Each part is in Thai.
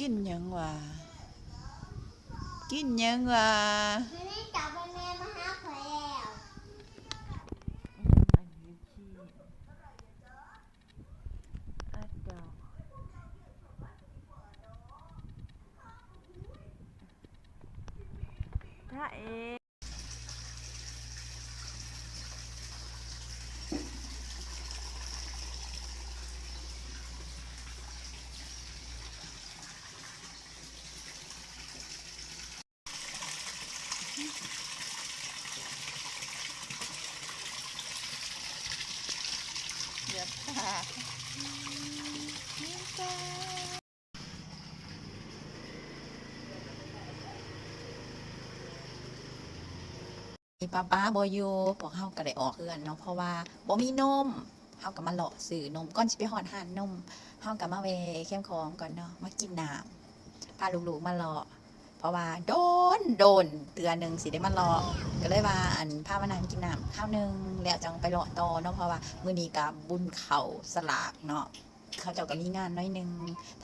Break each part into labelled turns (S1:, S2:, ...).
S1: กินหยังวะกินหยังวะ
S2: ไม่ได้จับแม่มาหาข่อยแล้ว
S1: อันนี้ขี้อัดดอกถ้าเอเดี๋ยวตา เดี๋ยวตาป้าป้าบอยู่พวกเฮาก็ได้ออกเฮือนเนาะเพราะว่าบ่มีนมเฮาก็มาเลาะซื้อนมก่อนสิไปฮอดหานนมเฮาก็มาเวเข้มของก่อนเนาะมากินน้ำพาลูกๆมาเลาะเพราะว่าโดนโดนเตือนหนึ่งสิได้มาเลาะก็เลยว่าอันพามานั่งกินน้ำข้าวหนึงแล้วจังไปเลาะต่อเนาะเพราะว่ามื้อนี้ก็บุญเขาสลากเนาะ เขาเจ้าก็มีงานน้อยหนึง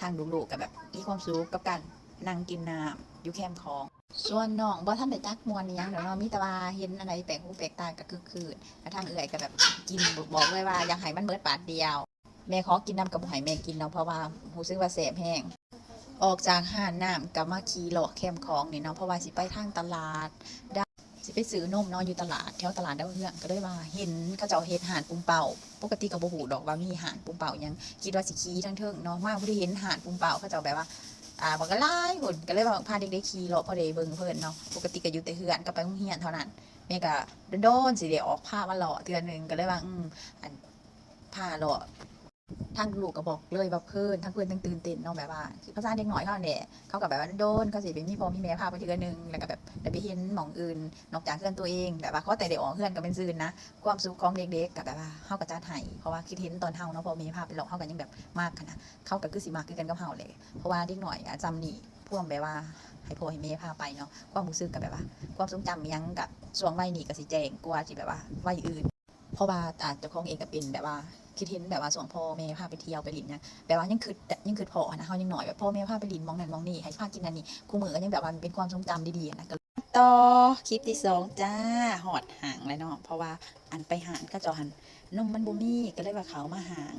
S1: ทางลูกๆก็แบบมีความสุขกับการนั่งกินน้ำอยู่แคมของ ส่วนน้องบ่ทันได้จักมวนยังเดี๋ยวเนาะมีต่ว่าเห็นอะไรแปลกหูแปลกตาก็คือคืนแล้วทางเอื้อยก็แบบกินบอกเลยว่าอยากให้มันเบิดบาทเดียว แม่ขอกินน้ำกับบ่ให้แม่กินเนาะเพราะว่ารู้สึกว่าแสบแห้งออกจากห้านน้ำกับมาขี่เลาะแคมของนี่เนาะเพราะว่าสิไปทางตลาดได้ ไปซื้อนมนาะอยู่ตลาดแถวตลาดดาวเรืองก็เลยว่าเห็นเขาเจ้าเฮ็ดห่านปุ้มเป่า ปกติก็บ่ฮู้ดอกว่ามีห่านปุ้มเป่ายังคิดว่าสิขี่ทางเทิงเนาะมาบ่ได้เห็นห่านปุ้มเป่าเขาเจ้าแบบว่าอ่าบอกก็ไล่หุ่นก็เลยว่าพาเด็กๆขี่เลาะพอได้เบิ่งเพิ่นเนาะปกติก็อยู่แต่เฮือนก็ไปโรงเรียนเท่านั้นแม่ก็โดนๆสิได้ออกพามาเลาะเทื่อหนึงก็เลยว่าอืมอันพาเลาะ ทางลูกก็บอกเลยว่าเพิ่อนทั้งเพิ่อนทั้งตื่นเต้นเนาะแบบว่าคือภาษาเด็กน้อยเขาเนี่ยเขาก็แบบว่าโดนเขาสิเป็นมีพ่อมีแม่พาไปเทือหนึงแล้วก็แบบได้ไปเห็นหมองอื่น นอกจากเพื่อนตัวเองแบบว่าเขาแต่ได้ออกเพื่อนก็เป็นซื่นนะความสุขของเด็กๆก็แบบว่าเฮาก็จัดให้เพราะว่าคิดเห็นตอนเฮาเนาะพ่อแม่พาไปเลาะเฮาก็ยังแบบมากขนาดเขาก็คือสิมากคือกันกับเฮาเลย เพราะว่าเด็กหน่อยอะจำนี่พ่วงแบบว่าให้พ่อให้แม่พาไปเนาะความรู้สึกกับแบบว่า ความทรงจำยังกับช่วงวัยนี้ก็สิแจงกว่าที่แบบว่าวัยอื่น เพราะว่าอาจจะของเองก็เป็นแบบว่า คิดเห็นแบบว่าส่วนพ่อแม่พาไปเที่ยวไปลินนะแบบว่ายังคือยังคือพอนะเขายังหน่อยแบบพ่อแม่พาไปลินมองนั่นมองนี่ให้พากินนั่นนี่คู่มือก็ยังแบบว่าเป็นความทรงจำดีๆนะก็ต่อคลิปที่สองจ้าหอดห่างเลยเนาะเพราะว่าอันไปห่างก็จอหันนมมันบ่มีก็เลยว่าเขามาห่าง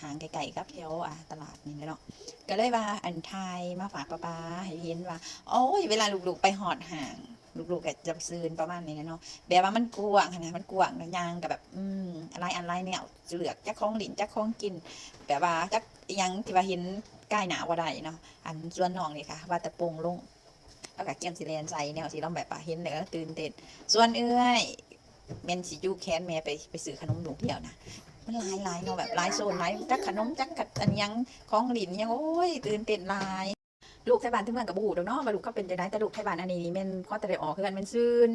S1: ห่างไกลๆกับแถวอะตลาดนี่เนาะก็เลยว่าอันไทยมาฝากป้าป้าให้เห็นว่าโอ้ยเวลาลูกๆไปหอดห่าง ลูกๆก็จะซื้นประมาณนี้นะเนาะแบบว่ามันกวางนาดมันกวางยางกับแบบอืมอะไรอันไรเนี่ยเหลือกจักของหลินจักของกิน แบบว่าจักอิหยังที่ว่าเห็นใกล้หนาว่าได้เนาะอันส่วนน้องนี่ค่ะ ว่าแต่โปงลงแล้วก็เกียมสีแลนใส่แนวสีล้อมแบบว่าเห็นแล้วก็ตื่นเต้นส่วนเอื้อยเมนสิยูแคนแม่ไปไปซื้อขนมลูเดียวนะมันหลายหลายเนาะแบบหลายโซนหลายจักขนมจักกัดอันยังของหลินยังโอ้ยตื่นเต้นหลาย ลูกไทยบ้านที่เมืองกับบูดอกเนาะว่าลูกเขาเป็นจะได้แต่ลูกไทยบ้านอันนี้แม่นข้อแต่ได้ออกคือกันเป็นซื่น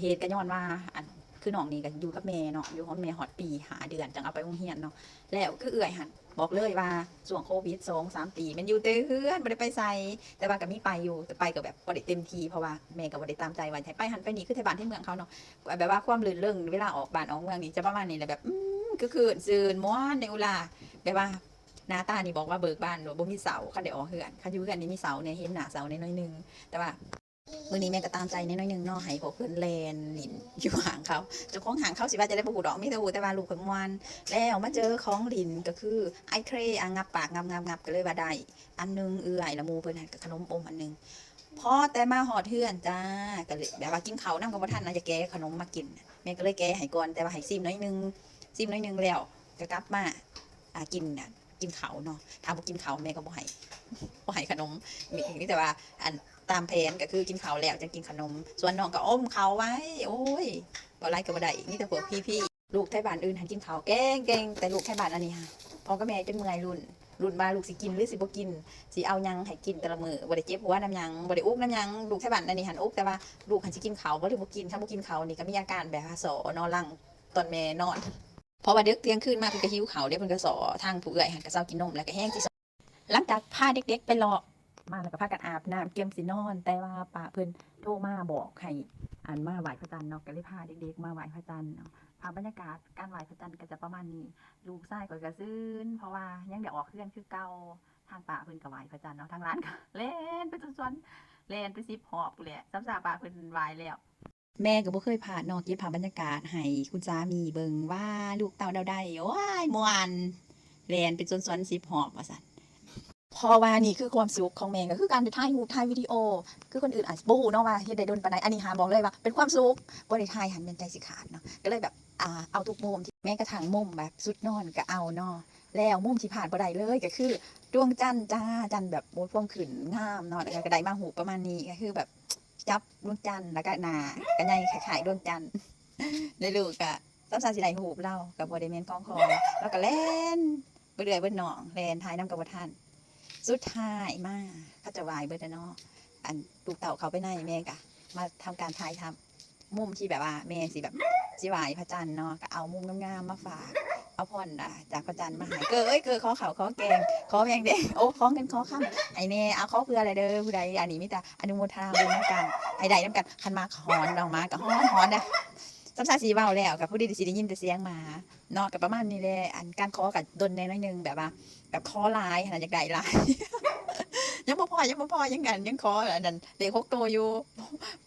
S1: เหตุกันย้อนว่าอันคือน้องนี่ก็อยู่กับแม่เนาะอยู่กับแม่ฮอดปีหาเดือนจังเอาไปโรงเรียนเนาะแล้วคือเอื่อยหันบอกเลยว่าช่วงโควิดสองสามปีมันอยู่แต่เฮือนบ่ได้ไปใส่แต่ว่าก็มีไปอยู่แต่ไปก็แบบบ่ได้เต็มทีเพราะว่าแม่ก็บ่ได้ตามใจว่าให้ไปหันไปนี่คือไทยบ้านที่เมืองเขาเนาะแบบว่าความลื่นเริงเวลาออกบ้านออกเมืองนี่จะประมาณนี้แหละแบบอืมก็คือซื่นม่วนในอุลาแบบว่า หน้าตานี่บอกว่าเบิกบ้านหรือบ่มีเสาคันได้ออกเฮือนคันอยู่เฮือนนี่มีเสาเนี่ยเห็นหน้าเสาในน้อยนึง แต่ว่ามื้อนี้แม่ก็ตามใจในน้อยนึงเนาะให้พวกเพิ่นแลนหลินอยู่ห่างเขาเจ้าของห่างเขาสิว่าจะได้บ่ฮู้ดอกมีแต่ฮู้แต่ว่าลูกเพิ่นม่วนแล้วมาเจอของหลินก็คือไอ้เทรอะงับปากงับงับงับก็เลยว่าได้อันหนึงเอื้อยละมูเพิ่นกับขนมอมอันหนึงพอแต่มาหอดเฮือนจ้าก็เลยแบบว่ากินเข้าวนำก็บ่ทันนะจะแกขนมมากินแม่ก็เลยแกะให้ก่อนแต่ว่าให้ซิมน้อยนึงซิมน้อยนึงแล้วก็กลับมาอ่ากินน่ะ กินเขาเนาะถ้าบ่กินเขาแม่ก็บ่ให้บ่ให้ขนมมีมีแต่ว่า อันตามแผนก็คือกินเขาแล้วจะกินขนม ส่วนน้องก็อมเขาไว้ โอ้ยบ่ไรก็บ่ได้นี่แต่พวกพี่ๆลูกไทยบ้านอื่นหันกินเขาวเก่งเก่งแต่ลูกไทยบ้านอันนี้ฮะพ่อกับแม่จนเมื่อยรุ่นรุ่นมาลูกสิกินหรือสิบ่กินสิเอายังให้กินแต่ละมือบ่ได้เจ็บหัวน้ำยังบ่ได้อุกน้ำยังลูกไทยบ้านอันนี้หันอุกแต่ว่าลูกหันสิกินเขาบ่ได้บ่กินถ้าบ่กินเขานี่ก็มีอาการแบบว่าสอนอนหลังตอนแม่นอน เพราะว่าเด็กเที่ยงคืนมาเพิ่นก็หิวเขาวเด้เพิ่นก็สอทางผู้เอื้อยหันก็เซากินนมแล้วก็แห้งที่สอหลังจากพาเด็กๆไปรอมาแล้วก็พากันอาบน้ำเตรียมสินอน แต่ว่าป้าเพิ่นโทรมาบอกให้อันมาไหว้พระจันทร์เนาะก็เลยพาเด็กๆมาไหว้พระจันทร์เนาะภาพบรรยากาศการไหว้พระจันทร์ก็จะประมาณนี้ ลูกชายก็กระซื่นเพราะว่ายังได้ออกเครื่องคือเก่า
S3: ทางป่าเพิ่นก็ไหว้พระจันทร์เนาะทางร้านก็เล่นไปจนสวนเล่นไปสิบหอบพู้นแหละซ้ำซากป่าเพิ่นไหว้แล้ว
S1: แม่ก็บ่เคยผ่านเนอกเก็บภาพบรรยากาศให้คุณสามีเบิ่งว่าลูกเต่าเดาได้ว้ายมวนแลนเป็นจนสวนสิบหอบว่าซั่นพราะว่านี่คือความสุขของแม่ก็คือการไปถ่ายรูปถ่ายวิดีโอ คือคนอื่นอาจจะบ่ฮู้เนาะว่าเฮ็ดได้โดนปานใดอันนี้หาบอกเลยว่าเป็นความสุขบ่ได้ถ่ายหันเป็นใจสิขาดเนาะก็เลยแบบอ่าเอาทุกมุมที่แม้กระทั่งมุมแบบสุดนอนก็เอาเนาะแล้วมุมที่ผ่านบ่ได้เลยก็คือดวงจันทร์จ้าจันทร์แบบโอ้ยพวงขึ้นงามเนาะแล้วก็ได้มาหูประมาณนี้ก็คือแบบ จับดวงจันทร์แล้วก็หนากันใหญ่ขายดวงจันทร์ได้ลูกกะซ้ำซาสิได้หูบเรากับบ่ได้แม่นกองคอแล้วก็เล่นเรื่อยเบิดหนองแล่นทายน้ำกับบ่ทันสุดท้ายมาเขาจะวายเบิดแล้วเนาะอันลูกเต่าเขาไปในแม่กะ มาทำการถ่ายทำมุมที่แบบว่าแม่สิแบบสิวายพระจันทร์เนาะก็เอามุมงามๆมาฝาก เอาพรอะจากพระจันทร์มาหายเกอเอ้ยเกอขอเข่าวขอแกงข้อแมงเด้โอ้ข้อเงินข้อข้ามไอเน่เอาขอเพื่ออะไรเด้อผู้ใดอันนี้มิตาอนุโมทนาบุญน้ำกันไอใดน้ำกันคันมาหอนดอกมากับฮอนฮอนนะสำซาสีเบาแล้วกับผู้ดีสิได้ยินแต่เสียงมาเนอกกับประมาณนี้แหละอันการขอกับดนแน่น้อยหนึงแบบว่า แบบขอลายขนาดอยากได้หลายยังบ่พอยังบ่พอยังกันยังขออันนั้นเด็กหกโตอยู่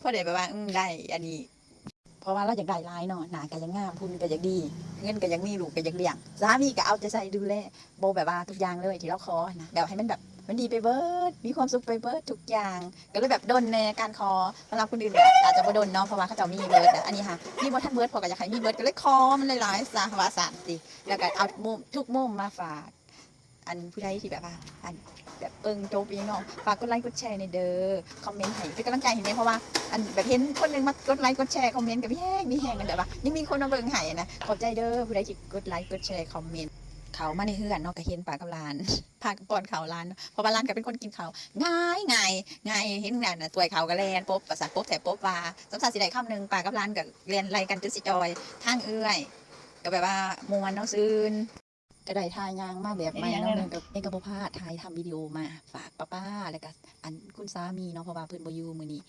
S1: พอได้แบบว่าอืมได้อันนี้ ราะว่าเราอยากได้ลายเนาะหนาก็ยังงามพุ่นก็ยากดี เงินก็ยังมีลูกก็ยังเลี้ยงสามีก็เอาใจใส่ดูแลโบแบบว่าทุกอย่างเลยที่เราขอนะแบบให้มันแบบมันดีไปเบิร์ดมีความสุขไปเบิร์ดทุกอย่าง ก็เลยแบบดนในการขอสำหรับคนอื่นแบบอาจจะบ่ดนเนาะเพราะว่าเขาเจะมีเบิร์ดอะอันนี้ค่ะมีบ่ทันเบิร์ดพอก็อยากให้มีเบิร์ดก็เลยขอมันหลายๆสาวาสานสิแล้วก็เอามุมทุกมุมมาฝาก อันผู้ใดที่แบบว่าอันแบบเอิงโจบยังเนาะฝากกดไลค์กดแชร์ในเด้อคอมเมนต์ให้เป็นกำลังใจให้แม่เพราะว่าอันแบบเห็นคนหนึงมากดไลค์กดแชร์คอมเมนต์กับพี่แห้งพี่แห้งกันแบบว่ายังมีคนมาเบิ่งให้นะขอบใจเด้อผู้ใดที่กดไลค์กดแชร์คอมเมนต์เขามาในเฮือนเนาะก็เห็นปลากับหลานพากับปอนเขาหลานเพราะว่าหลานก็เป็นคนกินเขาง่ายง่ายง่ายเห็นงานน่ะตัวเขาก็แลนปุ๊บประสาปุ๊บแถบปุ๊บว่าสำสาสิได้คำหนึ่งปลากับหลานก็เรียนไรกันจนสิจอยทางเอื้อยก็แบบว่ามวนเนาะซื่น ก็ได้ทายยางมาแบบใหม่เนาะหนึงกับเอกบพลาดถ่ายทำวิดีโอมาฝากป้าป้าๆแล้วก็อันคุณสามีเนาะเพราะว่าเพิ่นบ่อยู่มื้อนี้